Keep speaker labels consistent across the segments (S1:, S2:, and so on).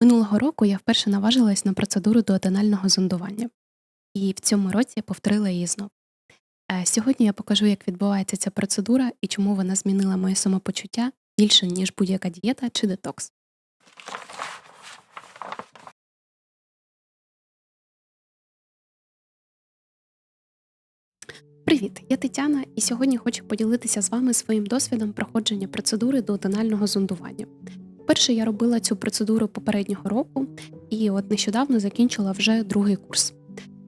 S1: Минулого року я вперше наважилась на процедуру дуоденального зондування, і в цьому році повторила її знов. Е, Сьогодні я покажу, як відбувається ця процедура і чому вона змінила моє самопочуття більше, ніж будь-яка дієта чи детокс. Привіт, я Тетяна, і сьогодні хочу поділитися з вами своїм досвідом проходження процедури дуоденального зондування. Перше я робила цю процедуру попереднього року, і от нещодавно закінчила вже другий курс.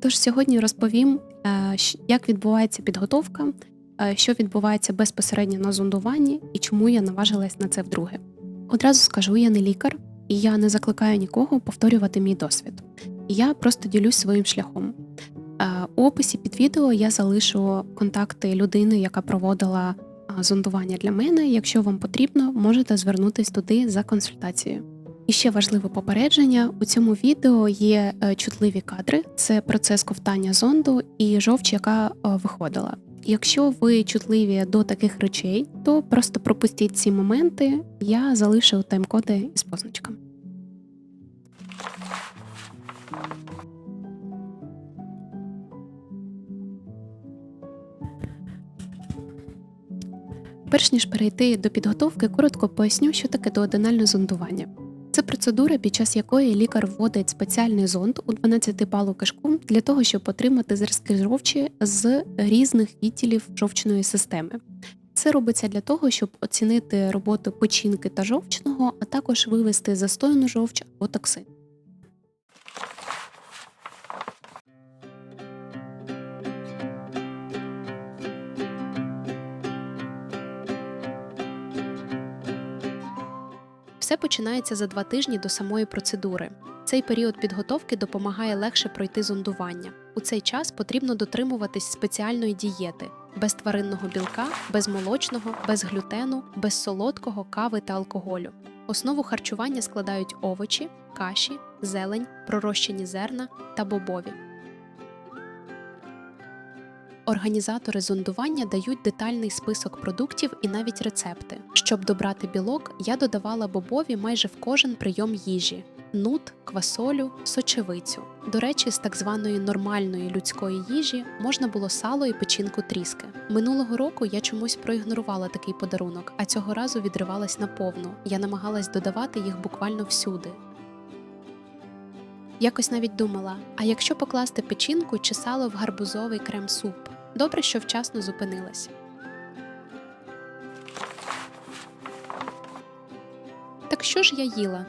S1: Тож сьогодні розповім, е, як відбувається підготовка, е, що відбувається безпосередньо на зондуванні і чому я наважилась на це вдруге. Одразу скажу, я не лікар, і я не закликаю нікого повторювати мій досвід. Я просто ділюсь своїм шляхом. Е, У описі під відео я залишу контакти людини, яка проводила зондування для мене. Якщо вам потрібно, можете звернутись туди за консультацією. І ще важливе попередження: у цьому відео є е, чутливі кадри, це процес ковтання зонду і жовч, яка е, виходила. Якщо ви чутливі до таких речей, то просто пропустіть ці моменти. Я залишу тайм-коди із позначками. Перш ніж перейти до підготовки, коротко поясню, що таке дуоденальне зондування. Це процедура, під час якої лікар вводить спеціальний зонд у 12-палу кишку для того, щоб отримати зразки жовчі з різних відділів жовчної системи. Це робиться для того, щоб оцінити роботу печінки та жовчного, а також вивести застойну жовч або токсин. Все починається за два тижні до самої процедури. Цей період підготовки допомагає легше пройти зондування. У цей час потрібно дотримуватись спеціальної дієти без тваринного білка, без молочного, без глютену, без солодкого, кави та алкоголю. Основу харчування складають овочі, каші, зелень, пророщені зерна та бобові. Організатори зондування дають детальний список продуктів і навіть рецепти. Щоб добрати білок, я додавала бобові майже в кожен прийом їжі: нут, квасолю, сочевицю. До речі, з так званої нормальної людської їжі можна було сало і печінку тріски. Минулого року я чомусь проігнорувала такий подарунок, а цього разу відривалась наповну. Я намагалась додавати їх буквально всюди. Якось навіть думала: а якщо покласти печінку чи сало в гарбузовий крем-суп? Добре, що вчасно зупинилась. Так що ж я їла?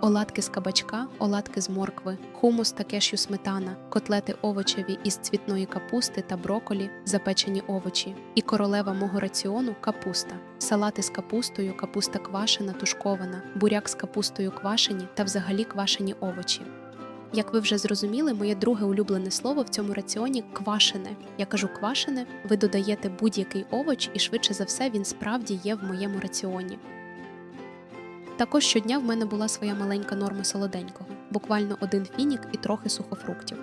S1: Оладки з кабачка, оладки з моркви, хумус та кешю сметана, котлети овочеві із цвітної капусти та броколі, запечені овочі, і королева мого раціону капуста, салати з капустою, капуста квашена, тушкована, буряк з капустою квашені та взагалі квашені овочі. Як ви вже зрозуміли, моє друге улюблене слово в цьому раціоні квашене. Я кажу квашене, ви додаєте будь-який овоч, і швидше за все він справді є в моєму раціоні. Також щодня в мене була своя маленька норма солоденького, буквально один фінік і трохи сухофруктів.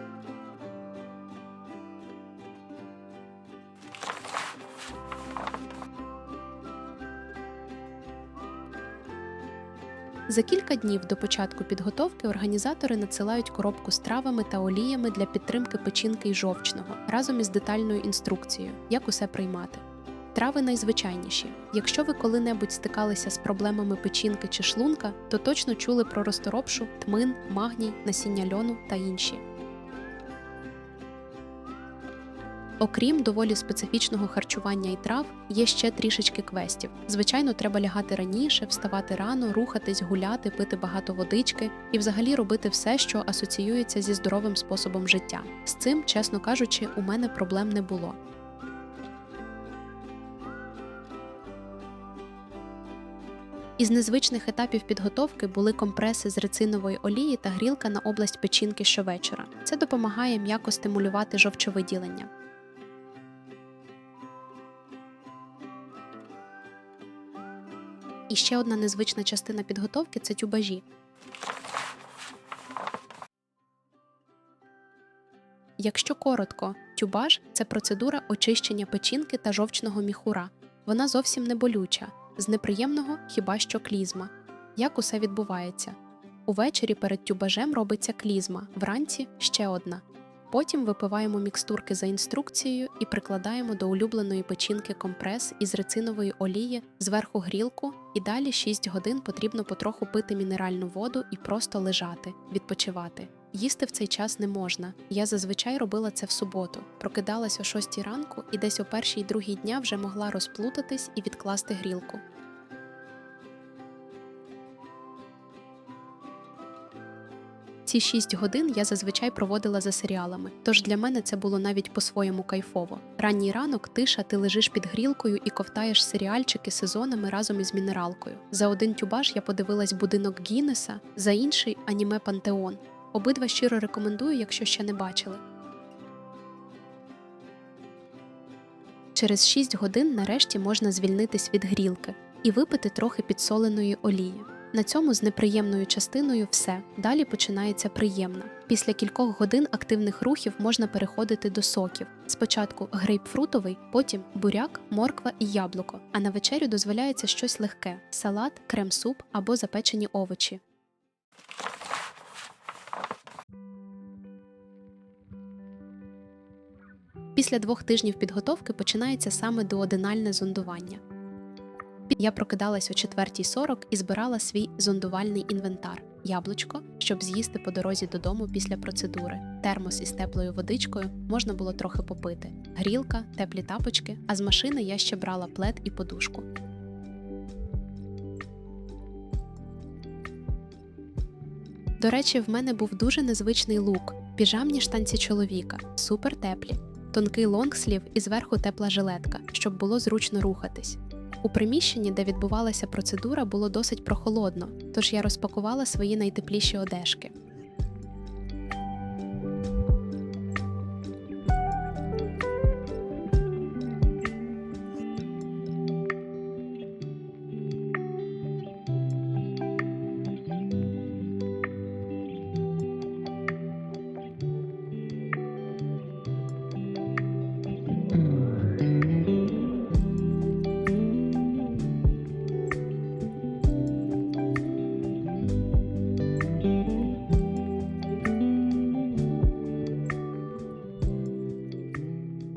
S1: За кілька днів до початку підготовки організатори надсилають коробку з травами та оліями для підтримки печінки й жовчного разом із детальною інструкцією, як усе приймати. Трави найзвичайніші. Якщо ви коли-небудь стикалися з проблемами печінки чи шлунка, то точно чули про розторопшу, тмин, магній, насіння льону та інші. Окрім доволі специфічного харчування і трав, є ще трішечки квестів. Звичайно, треба лягати раніше, вставати рано, рухатись, гуляти, пити багато водички і взагалі робити все, що асоціюється зі здоровим способом життя. З цим, чесно кажучи, у мене проблем не було. Із незвичних етапів підготовки були компреси з рецинової олії та грілка на область печінки щовечора. Це допомагає м'яко стимулювати жовчовиділення. І ще одна незвична частина підготовки це тюбажі. Якщо коротко, тюбаж це процедура очищення печінки та жовчного міхура. Вона зовсім не болюча, з неприємного хіба що клізма. Як усе відбувається? Увечері перед тюбажем робиться клізма, вранці ще одна. Потім випиваємо мікстурки за інструкцією і прикладаємо до улюбленої печінки компрес із рецинової олії, зверху грілку, і далі 6 годин потрібно потроху пити мінеральну воду і просто лежати, відпочивати. Їсти в цей час не можна. Я зазвичай робила це в суботу. Прокидалась о 6 ранку і десь о першій другій дня вже могла розплутатись і відкласти грілку. Ці 6 годин я зазвичай проводила за серіалами, тож для мене це було навіть по-своєму кайфово. Ранній ранок, тиша, ти лежиш під грілкою і ковтаєш серіальчики сезонами разом із мінералкою. За один тюбаш я подивилась будинок Гіннеса, за інший аніме Пантеон. Обидва щиро рекомендую, якщо ще не бачили. Через 6 годин нарешті можна звільнитись від грілки і випити трохи підсоленої олії. На цьому з неприємною частиною все. Далі починається приємна. Після кількох годин активних рухів можна переходити до соків. Спочатку грейпфрутовий, потім буряк, морква і яблуко. А на вечерю дозволяється щось легке: салат, крем-суп або запечені овочі. Після двох тижнів підготовки починається саме дуоденальне зондування. Я прокидалась о 4.40 і збирала свій зондувальний інвентар: яблучко, щоб з'їсти по дорозі додому після процедури, термос із теплою водичкою можна було трохи попити, грілка, теплі тапочки, а з машини я ще брала плед і подушку. До речі, в мене був дуже незвичний лук, піжамні штанці чоловіка, супер теплі, тонкий лонгслів і зверху тепла жилетка, щоб було зручно рухатись. У приміщенні, де відбувалася процедура, було досить прохолодно, тож я розпакувала свої найтепліші одежки.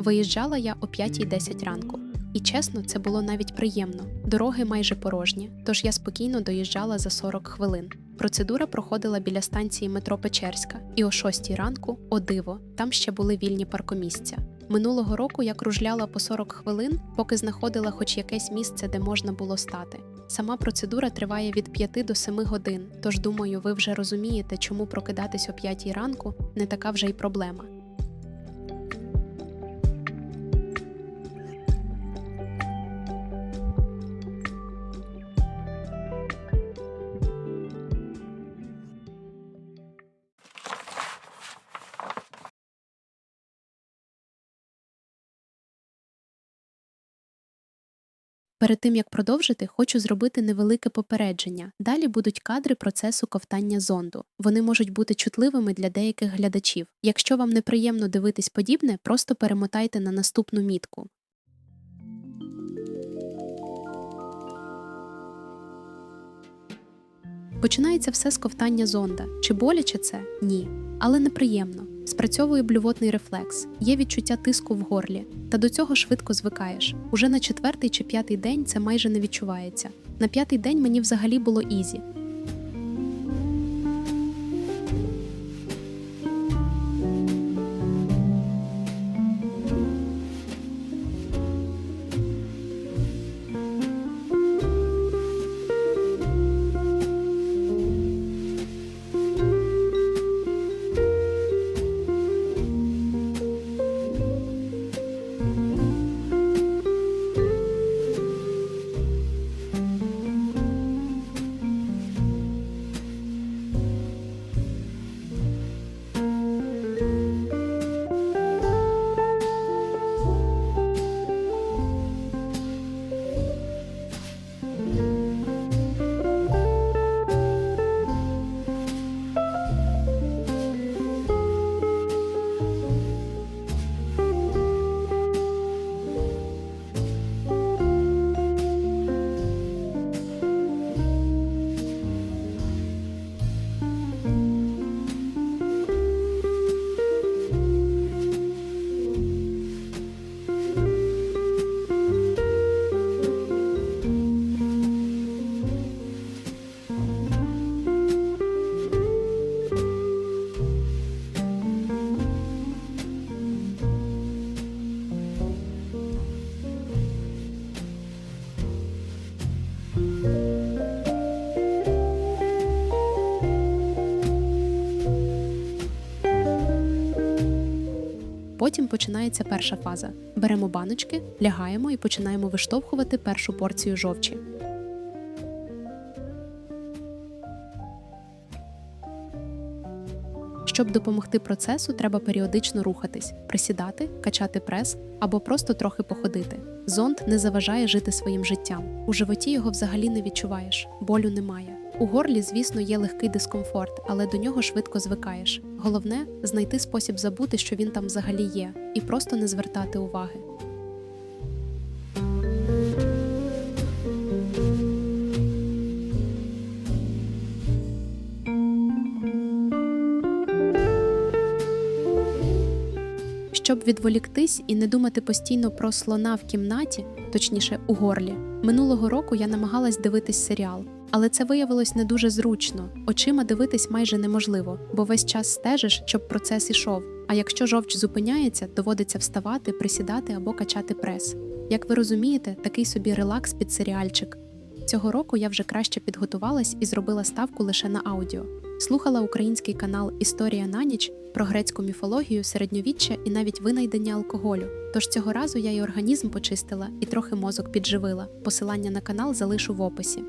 S1: Виїжджала я о 5.10 ранку. І чесно, це було навіть приємно. Дороги майже порожні, тож я спокійно доїжджала за 40 хвилин. Процедура проходила біля станції метро Печерська, і о 6 ранку, о диво, там ще були вільні паркомісця. Минулого року я кружляла по 40 хвилин, поки знаходила хоч якесь місце, де можна було стати. Сама процедура триває від 5 до 7 годин, тож думаю, ви вже розумієте, чому прокидатись о 5 ранку не така вже й проблема. Перед тим як продовжити, хочу зробити невелике попередження. Далі будуть кадри процесу ковтання зонду. Вони можуть бути чутливими для деяких глядачів. Якщо вам неприємно дивитись подібне, просто перемотайте на наступну мітку. Починається все з ковтання зонда. Чи боляче це? Ні. Але неприємно. Спрацьовує блювотний рефлекс, є відчуття тиску в горлі, та до цього швидко звикаєш. Уже на четвертий чи п'ятий день це майже не відчувається. На п'ятий день мені взагалі було ізі. Починається перша фаза. Беремо баночки, лягаємо і починаємо виштовхувати першу порцію жовчі. Щоб допомогти процесу, треба періодично рухатись, присідати, качати прес або просто трохи походити. Зонд не заважає жити своїм життям. У животі його взагалі не відчуваєш, болю немає. У горлі, звісно, є легкий дискомфорт, але до нього швидко звикаєш. Головне знайти спосіб забути, що він там взагалі є, і просто не звертати уваги. Щоб відволіктись і не думати постійно про слона в кімнаті, точніше у горлі, минулого року я намагалась дивитись серіал, але це виявилось не дуже зручно. Очима дивитись майже неможливо, бо весь час стежиш, щоб процес ішов. А якщо жовч зупиняється, доводиться вставати, присідати або качати прес. Як ви розумієте, такий собі релакс під серіальчик. Цього року я вже краще підготувалась і зробила ставку лише на аудіо. Слухала український канал Історія на ніч про грецьку міфологію, середньовіччя і навіть винайдення алкоголю. Тож цього разу я й організм почистила і трохи мозок підживила. Посилання на канал залишу в описі.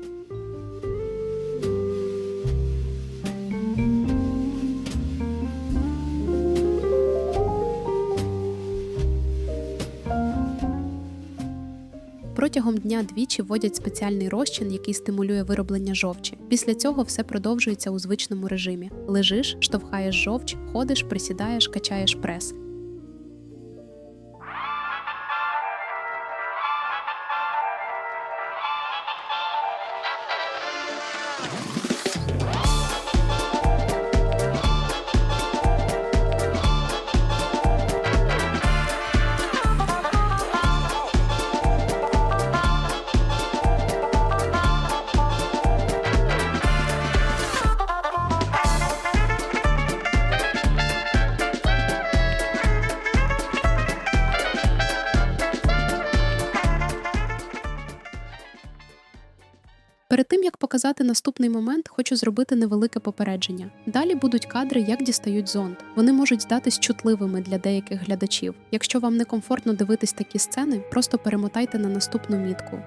S1: Протягом дня двічі вводять спеціальний розчин, який стимулює вироблення жовчі. Після цього все продовжується у звичному режимі: лежиш, штовхаєш жовч, ходиш, присідаєш, качаєш прес. Перед тим як показати наступний момент, хочу зробити невелике попередження. Далі будуть кадри, як дістають зонд. Вони можуть здатись чутливими для деяких глядачів. Якщо вам некомфортно дивитись такі сцени, просто перемотайте на наступну мітку.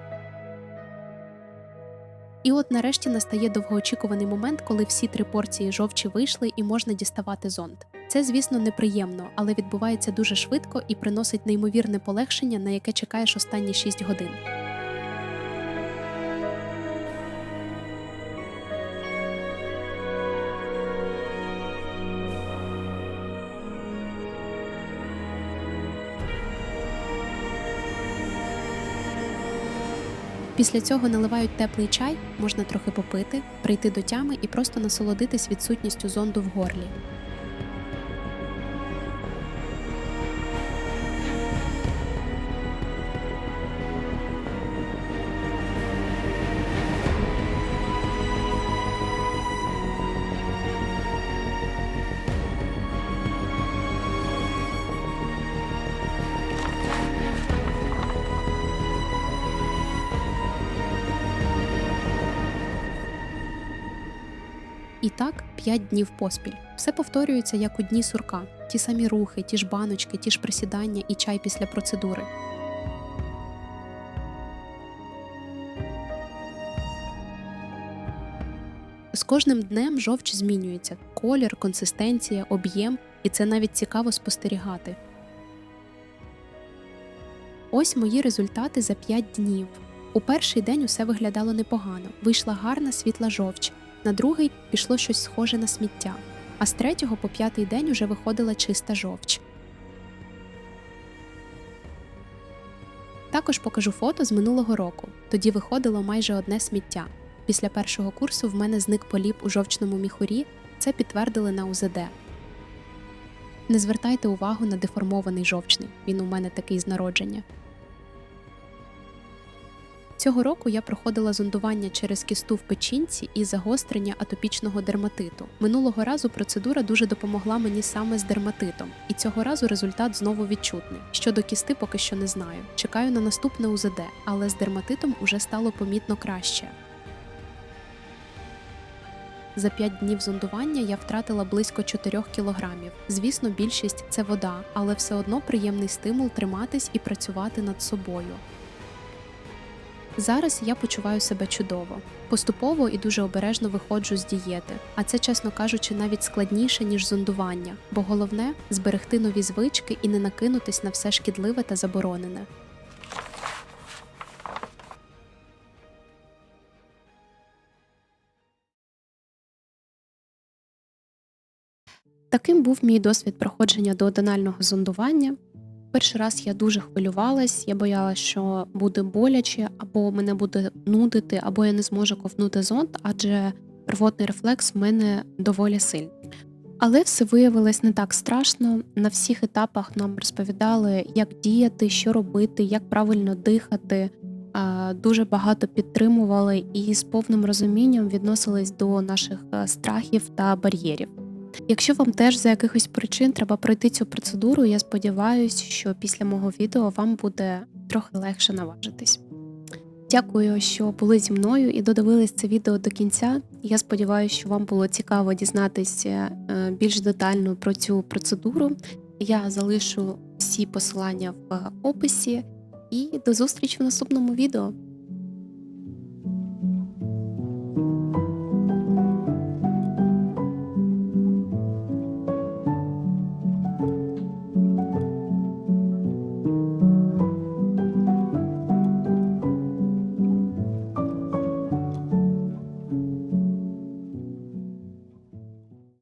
S1: І от нарешті настає довгоочікуваний момент, коли всі три порції жовчі вийшли і можна діставати зонд. Це, звісно, неприємно, але відбувається дуже швидко і приносить неймовірне полегшення, на яке чекаєш останні 6 годин. Після цього наливають теплий чай, можна трохи попити, прийти до тями і просто насолодитись відсутністю зонду в горлі. Так 5 днів поспіль. Все повторюється як у дні сурка: ті самі рухи, ті ж баночки, ті ж присідання і чай після процедури. З кожним днем жовч змінюється колір, консистенція, об'єм, і це навіть цікаво спостерігати. Ось мої результати за 5 днів. У перший день усе виглядало непогано. Вийшла гарна світла жовч. На другий пішло щось схоже на сміття, а з третього по п'ятий день уже виходила чиста жовч. Також покажу фото з минулого року. Тоді виходило майже одне сміття. Після першого курсу в мене зник поліп у жовчному міхурі, це підтвердили на УЗД. Не звертайте увагу на деформований жовчний, він у мене такий з народження. Цього року я проходила зондування через кісту в печінці і загострення атопічного дерматиту. Минулого разу процедура дуже допомогла мені саме з дерматитом, і цього разу результат знову відчутний. Щодо кісти, поки що не знаю. Чекаю на наступне УЗД, але з дерматитом уже стало помітно краще. За 5 днів зондування я втратила близько 4 кілограмів. Звісно, більшість це вода, але все одно приємний стимул триматись і працювати над собою. Зараз я почуваю себе чудово. Поступово і дуже обережно виходжу з дієти, а це, чесно кажучи, навіть складніше, ніж зондування, бо головне зберегти нові звички і не накинутись на все шкідливе та заборонене. Таким був мій досвід проходження до донального зондування. Перший раз я дуже хвилювалась, я боялася, що буде боляче, або мене буде нудити, або я не зможу ковнути зонд, адже рвотний рефлекс в мене доволі сильний. Але все виявилось не так страшно. На всіх етапах нам розповідали, як діяти, що робити, як правильно дихати. Дуже багато підтримували і з повним розумінням відносились до наших е, страхів та бар'єрів. Якщо вам теж за якихось причин треба пройти цю процедуру, я сподіваюся, що після мого відео вам буде трохи легше наважитись. Дякую, що були зі мною і додивились це відео до кінця. Я сподіваюся, що вам було цікаво дізнатися е, більш детально про цю процедуру. Я залишу всі посилання в описі і до зустрічі в наступному відео.